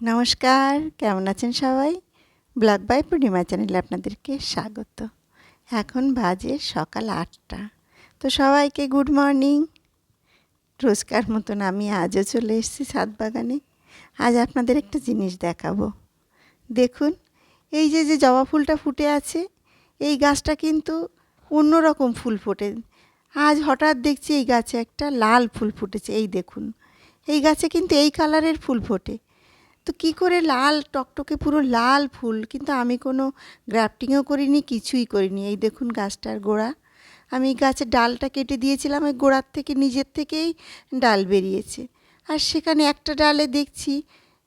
নমস্কার, কেমন আছেন সবাই? ব্লগ বাই পূর্ণিমা চ্যানেলে আপনাদেরকে স্বাগত। এখন বাজে সকাল আটটা। তো সবাইকে গুড মর্নিং। রোজকার মতন আমি আজও চলে এসেছি ছাদ বাগানে। আজ আপনাদের একটা জিনিস দেখাবো। দেখুন, এই যে যে জবা ফুলটা ফুটে আছে, এই গাছটা কিন্তু অন্যরকম ফুল ফোটে। আজ হঠাৎ দেখছি এই গাছে একটা লাল ফুল ফুটেছে। এই দেখুন, এই গাছে কিন্তু এই কালারের ফুল ফোটে। তো কি করে লাল, টকটকে পুরো লাল ফুল, কিন্তু আমি কোনো গ্রাফটিংও করিনি, কিছুই করিনি। এই দেখুন গাছটার গোড়া। আমি গাছের ডালটা কেটে দিয়েছিলাম, ওই গোড়ার থেকে, নিজের থেকেই ডাল বেরিয়েছে। আর সেখানে একটা ডালে দেখছি,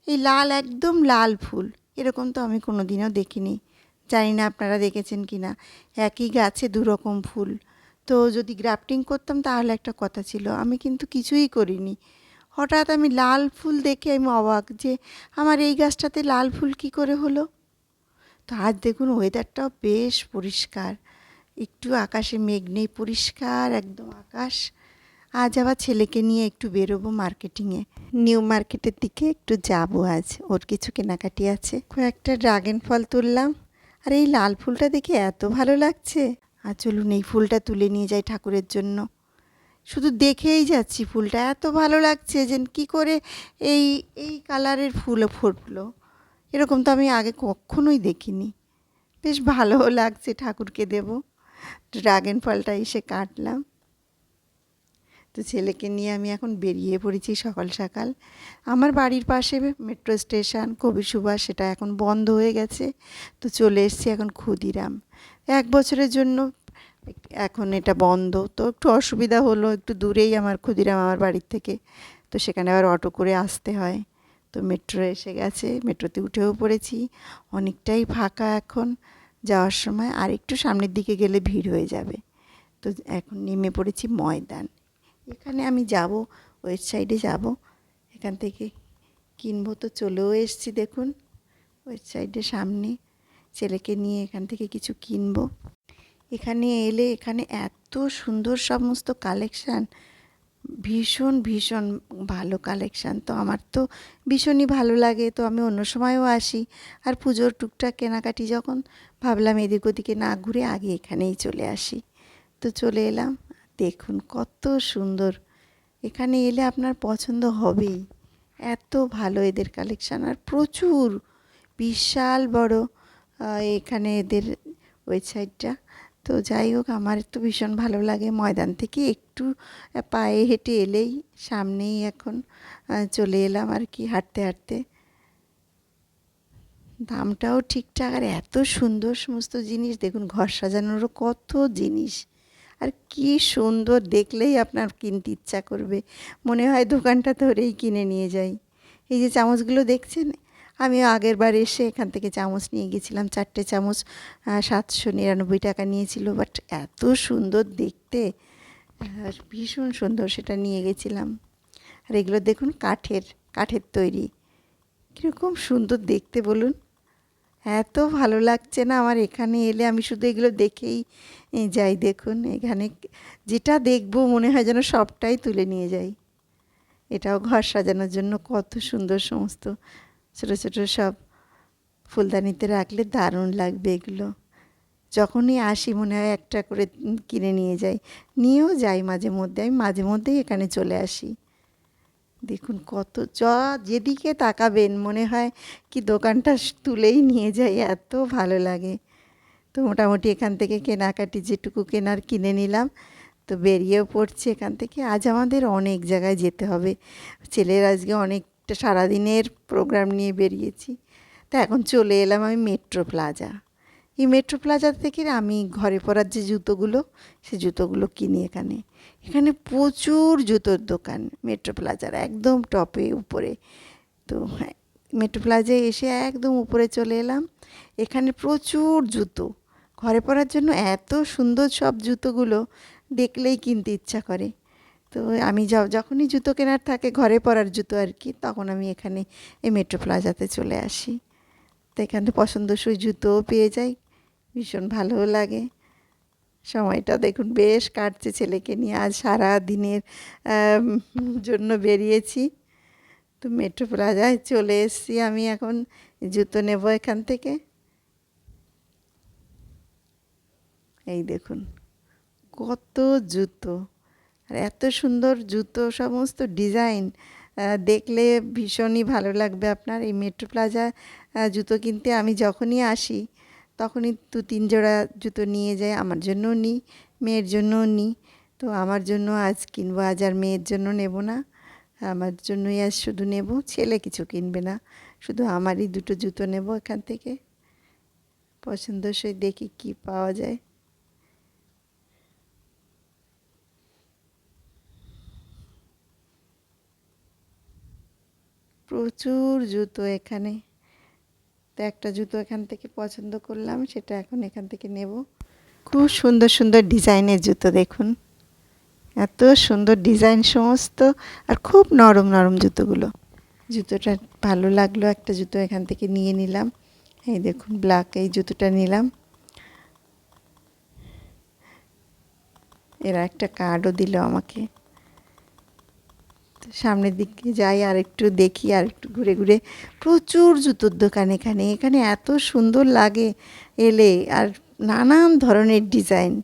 এই লাল, একদম লাল ফুল। এরকম তো আমি কোনো দিনও দেখিনি। জানি না আপনারা দেখেছেন কি না একই গাছে দু রকম ফুল। তো যদি গ্রাফটিং করতাম, তাহলে একটা কথা ছিল। আমি কিন্তু কিছুই করিনি। হঠাৎ আমি লাল ফুল দেখে আমি অবাক যে আমার এই গাছটাতে লাল ফুল কি করে হলো? তো আজ দেখুন ওয়েদারটাও বেশ পরিষ্কার। একটু আকাশে মেঘ নেই, পরিষ্কার একদম আকাশ। আজ আবার ছেলেকে নিয়ে একটু বেরোবো মার্কেটিংয়ে নিউ মার্কেটের দিকে একটু যাব আজ, ওর কিছু কেনাকাটি আছে। কয়েকটা ড্রাগন ফল তুললাম। আর এই লাল ফুলটা দেখে এত ভালো লাগছে। আর চলুন এই ফুলটা তুলে নিয়ে যাই ঠাকুরের জন্য। শুধু দেখেই যাচ্ছি ফুলটা। এত ভালো লাগছে যে কি করে এই এই কালারের ফুল ফুটলো। এরকম তো আমি আগে কখনোই দেখিনি। বেশ ভালোও লাগছে ঠাকুরকে দেব। ড্রাগন ফলটা এসে কাটলাম। তো ছেলেকে নিয়ে আমি এখন বেরিয়ে পড়েছি সকাল সকাল। আমার বাড়ির পাশে মেট্রো স্টেশন, কবি সুভাষ, সেটা এখন বন্ধ হয়ে গেছে। তো চলে এসেছি এখন ক্ষুদিরাম। এক বছরের জন্য এখন এটা বন্ধ। তো একটু অসুবিধা হলো, একটু দূরেই আমার ক্ষুদিরাম আমার বাড়ির থেকে। তো সেখানে আবার অটো করে আসতে হয়। তো মেট্রো এসে গেছে মেট্রোতে উঠেও পড়েছি। অনেকটাই ফাঁকা এখন যাওয়ার সময়, আর একটু সামনের দিকে গেলে ভিড় হয়ে যাবে। তো এখন নেমে পড়েছি ময়দান। এখানে আমি যাব, ওয়েস্ট সাইডে যাব। এখান থেকে কিনবো তো চলেও এসছি, দেখুন। সাইডে সামনে ছেলেকে নিয়ে এখান থেকে কিছু কিনবো। এখানে এলে এখানে এত সুন্দর সমস্ত কালেকশান ভীষণ ভীষণ ভালো কালেকশান তো আমার তো ভীষণই ভালো লাগে। তো আমি অন্য সময়ও আসি। আর পুজোর টুকটাক কেনাকাটি যখন ভাবলাম এদিক ওদিকে না ঘুরে আগে এখানেই চলে আসি। তো চলে এলাম। দেখুন কত সুন্দর। এখানে এলে আপনার পছন্দ হবেই। এত ভালো এদের কালেকশান আর প্রচুর, বিশাল বড় এখানে এদের ওয়েবসাইটটা তো যাই হোক, আমার তো ভীষণ ভালো লাগে। ময়দান থেকে একটু পায়ে হেঁটে এলেই সামনেই এখন চলে এলাম আর কি হাঁটতে হাঁটতে। দামটাও ঠিকঠাক আর এত সুন্দর সমস্ত জিনিস। দেখুন, ঘর সাজানোরও কত জিনিস। আর কি সুন্দর, দেখলেই আপনার কিনতে ইচ্ছা করবে। মনে হয় দোকানটা ধরেই কিনে নিয়ে যাই। এই যে চামচগুলো দেখছেন? আমি আগের বার এসে এখান থেকে চামচ নিয়ে গেছিলাম, চারটে চামচ সাতশো নিরানব্বই টাকা নিয়েছিল বাট এত সুন্দর দেখতে ভীষণ সুন্দর সেটা নিয়ে গেছিলাম। আর এগুলো দেখুন কাঠের কাঠের তৈরি। কীরকম সুন্দর দেখতে বলুন। এত ভালো লাগছে না আমার এখানে এলে, আমি শুধু এগুলো দেখেই যাই দেখুন। এখানে যেটা দেখব মনে হয় যেন সবটাই তুলে নিয়ে যাই। এটাও ঘর সাজানোর জন্য কত সুন্দর সমস্ত ছোটো ছোটো সব ফুলদানিতে রাখলে দারুণ লাগবে এগুলো। যখনই আসি মনে হয় একটা করে কিনে নিয়ে যাই। নিয়েও যাই মাঝে মধ্যে, আমি মাঝে মধ্যেই এখানে চলে আসি। দেখুন কত য, যেদিকে তাকাবেন মনে হয় কি দোকানটা তুলেই নিয়ে যাই, এত ভালো লাগে। তো মোটামুটি এখান থেকে কেনাকাটি যেটুকু কেনার কিনে নিলাম। তো বেরিয়েও পড়ছে এখান থেকে। আজ আমাদের অনেক জায়গায় যেতে হবে। ছেলের আজকে অনেকটা সারাদিনের প্রোগ্রাম নিয়ে বেরিয়েছি। তা এখন চলে এলাম আমি মেট্রো প্লাজা এই মেট্রো প্লাজা থেকে আমি ঘরে পরার যে জুতোগুলো, সে জুতোগুলো কিনি এখানে। এখানে প্রচুর জুতোর দোকান মেট্রো প্লাজার একদম টপে উপরে। তো হ্যাঁ মেট্রো প্লাজায় এসে একদম উপরে চলে এলাম। এখানে প্রচুর জুতো। ঘরে পরার জন্য এত সুন্দর সব জুতোগুলো দেখলেই কিনতে ইচ্ছা করে। তো আমি যখনই জুতো কেনার থাকে, ঘরে পরার জুতো আর কি, তখন আমি এখানে এই মেট্রো প্লাজাতে চলে আসি। তো এখানে পছন্দসই জুতোও পেয়ে যাই, ভীষণ ভালোও লাগে। সময়টা দেখুন, বেশ কাটছে ছেলেকে নিয়ে, আজ সারা দিনের জন্য বেরিয়েছি। তো মেট্রো প্লাজায় চলে এসেছি আমি এখন, জুতো নেব এখান থেকে। এই দেখুন, কত জুতো। আর এত সুন্দর জুতো, সমস্ত ডিজাইন দেখলে ভীষণই ভালো লাগবে আপনার। এই মেট্রো প্লাজা জুতো কিনতে আমি যখনই আসি, তখনই দু তিন জোড়া জুতো নিয়ে যাই। আমার জন্যও নিই, মেয়ের জন্যও নিই। তো আমার জন্য আজ কিনবো, আজ আর মেয়ের জন্য নেব না। আমার জন্যই আজ শুধু নেব, ছেলে কিছু কিনবে না। শুধু আমারই দুটো জুতো নেব এখান থেকে। পছন্দসই দেখি কি পাওয়া যায়। প্রচুর জুতো এখানে। তো একটা জুতো এখান থেকে পছন্দ করলাম, সেটা এখন এখান থেকে নেব। খুব সুন্দর সুন্দর ডিজাইনের জুতো দেখুন। এত সুন্দর ডিজাইন সমস্ত, আর খুব নরম নরম জুতোগুলো। জুতোটা ভালো লাগল, একটা জুতো এখান থেকে নিয়ে নিলাম। এই দেখুন ব্ল্যাক এই জুতোটা নিলাম। এরা একটা কার্ডও দিল আমাকে। সামনের দিকে যাই আর একটু দেখি আর একটু ঘুরে ঘুরে। প্রচুর জুতোর দোকান এখানে। এখানে এত সুন্দর লাগে এলে আর নানান ধরনের ডিজাইন।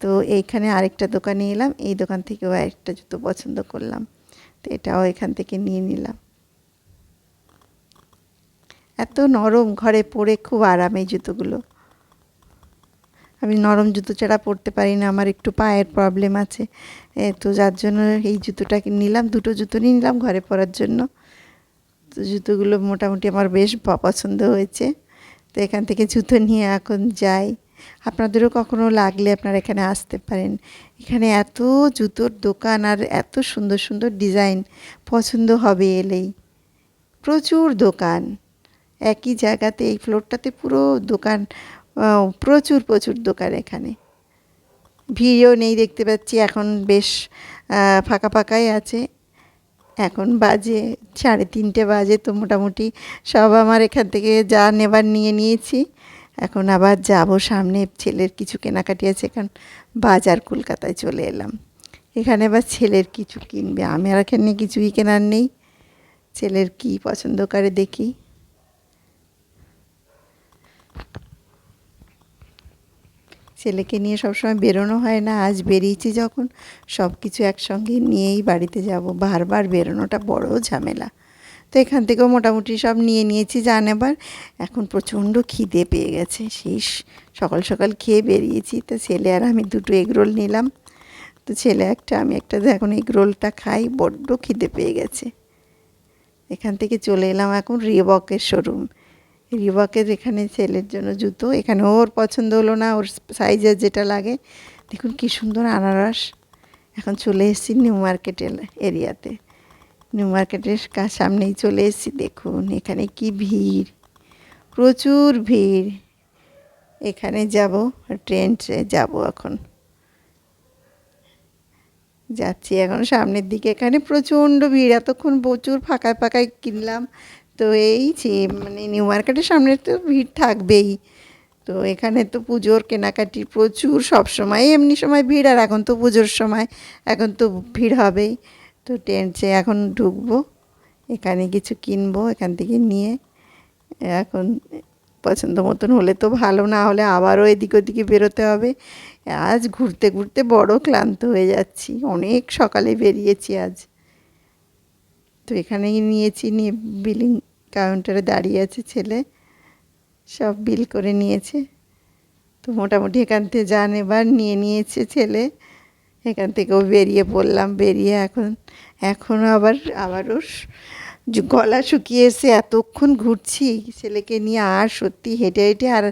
তো এইখানে আরেকটা দোকানে এলাম, এই দোকান থেকেও আরেকটা জুতো পছন্দ করলাম। তো এটাও এখান থেকে নিয়ে নিলাম। এত নরম ঘরে পরে খুব আরাম এই জুতোগুলো। আমি নরম জুতো ছাড়া পরতে পারি না, আমার একটু পায়ের প্রবলেম আছে। তো যার জন্য এই জুতোটাকে নিলাম, দুটো জুতো নিয়ে নিলাম ঘরে পরার জন্য। তো জুতোগুলো মোটামুটি আমার বেশ পছন্দ হয়েছে। তো এখান থেকে জুতো নিয়ে এখন যাই। আপনাদেরও কখনো লাগলে আপনারা এখানে আসতে পারেন। এখানে এত জুতোর দোকান আর এত সুন্দর সুন্দর ডিজাইন পছন্দ হবে এলেই। প্রচুর দোকান। একই জায়গাতে এই ফ্লোরটাতে পুরো দোকান প্রচুর প্রচুর দোকান এখানে। ভিড়ও নেই দেখতে পাচ্ছি, এখন বেশ ফাঁকা ফাঁকাই আছে। এখন বাজে সাড়ে তিনটে বাজে তো মোটামুটি, সব আমার এখান থেকে যা নেবার নিয়ে নিয়েছি। এখন আবার যাব সামনে, ছেলের কিছু কেনাকাটি আছে, এখন বাজার কলকাতায় চলে এলাম। এখানে আবার ছেলের কিছু কিনবে, আমি আর এখানে কিছুই কেনার নেই। ছেলের কি পছন্দ করে দেখি। ছেলেকে নিয়ে সবসময় বেরোনো হয় না। আজ বেরিয়েছি যখন সব কিছু একসঙ্গে নিয়েই বাড়িতে যাব। বারবার বেরোনোটা বড় ঝামেলা। তো এখান থেকেও মোটামুটি সব নিয়ে নিয়েছি যা নেবার এখন প্রচণ্ড খিদে পেয়ে গেছে। সেই সকাল সকাল খেয়ে বেরিয়েছি। তো ছেলে আর আমি দুটো এগরোল নিলাম। তো ছেলে একটা, আমি একটা। এখন এগরোলটা খাই, বড্ড খিদে পেয়ে গেছে। এখান থেকে চলে এলাম এখন রিবকের শোরুম। রিবকের এখানে ছেলের জন্য জুতো। এখানে ওর পছন্দ হলো না, ওর সাইজের যেটা লাগে। দেখুন কি সুন্দর আনারস। এখন চলে এসেছি নিউ মার্কেট এরিয়াতে। নিউ মার্কেটের কাজ সামনেই চলে এসেছি, দেখুন এখানে কি ভিড়। প্রচুর ভিড়। এখানে যাব ট্রেনসে যাব এখন। যাচ্ছি এখন সামনের দিকে। এখানে প্রচণ্ড ভিড়। এতক্ষণ প্রচুর ফাঁকায় ফাঁকায় কিনলাম। তো এই যে মানে নিউ মার্কেটের সামনে তো ভিড় থাকবেই। তো এখানে তো পুজোর কেনাকাটি প্রচুর, সব সময় এমনি সময় ভিড়, আর এখন তো পুজোর সময়, এখন তো ভিড় হবেই। তো ট্রেনসে এখন ঢুকবো, এখানে কিছু কিনবো, এখান থেকে নিয়ে, এখন পছন্দ মতন হলে তো ভালো, না হলে আবারও এদিক ওদিকে বেরোতে হবে। আজ ঘুরতে ঘুরতে বড় ক্লান্ত হয়ে যাচ্ছি, অনেক সকালে বেরিয়েছি আজ। তো এখানেই নিয়েছি নিয়ে বিলিং কাউন্টারে দাঁড়িয়ে আছে ছেলে। সব বিল করে নিয়েছে। তো মোটামুটি এখান থেকে যা এবার, নিয়ে নিয়েছে ছেলে। এখান থেকেও বেরিয়ে পড়লাম। বেরিয়ে এখন এখনও আবার আবারও গলা শুকিয়ে এসে এতক্ষণ ঘুরছি, ছেলেকে নিয়ে আর সত্যি হেঁটে হেঁটে আর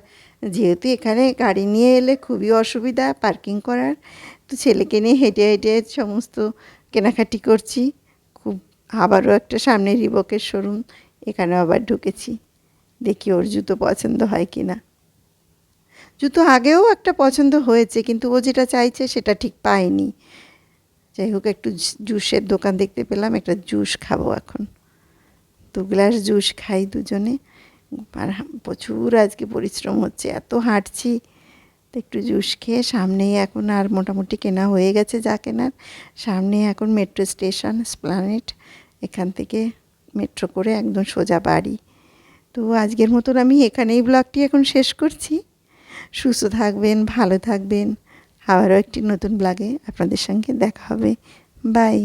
যেহেতু এখানে গাড়ি নিয়ে এলে খুবই অসুবিধা, পার্কিং করার, তো ছেলেকে নিয়ে হেঁটে হেঁটে সমস্ত কেনাকাটি করছি। খুব আবারও একটা সামনে রিবকের শোরুম এখানে আবার ঢুকেছি। দেখি ওর জুতো পছন্দ হয় কি না জুতো আগেও একটা পছন্দ হয়েছে, কিন্তু ও যেটা চাইছে সেটা ঠিক পায়নি। যাই হোক, একটু জুসের দোকান দেখতে পেলাম, একটা জুস খাব এখন। দু গ্লাস জুস খাই দুজনে। আর প্রচুর আজকে পরিশ্রম হচ্ছে, এত হাঁটছি। তো একটু জুস খেয়ে সামনেই এখন আর মোটামুটি কেনা হয়ে গেছে যা কেনার। সামনে এখন মেট্রো স্টেশন, স্প্লানেট, এখান থেকে মেট্রো করে একদম সোজা বাড়ি। তো আজকের মতন আমি এখানেই ব্লগটি এখন শেষ করছি। সুস্থ থাকবেন, ভালো থাকবেন। আবারও একটি নতুন ব্লগে আপনাদের সঙ্গে দেখা হবে। বাই।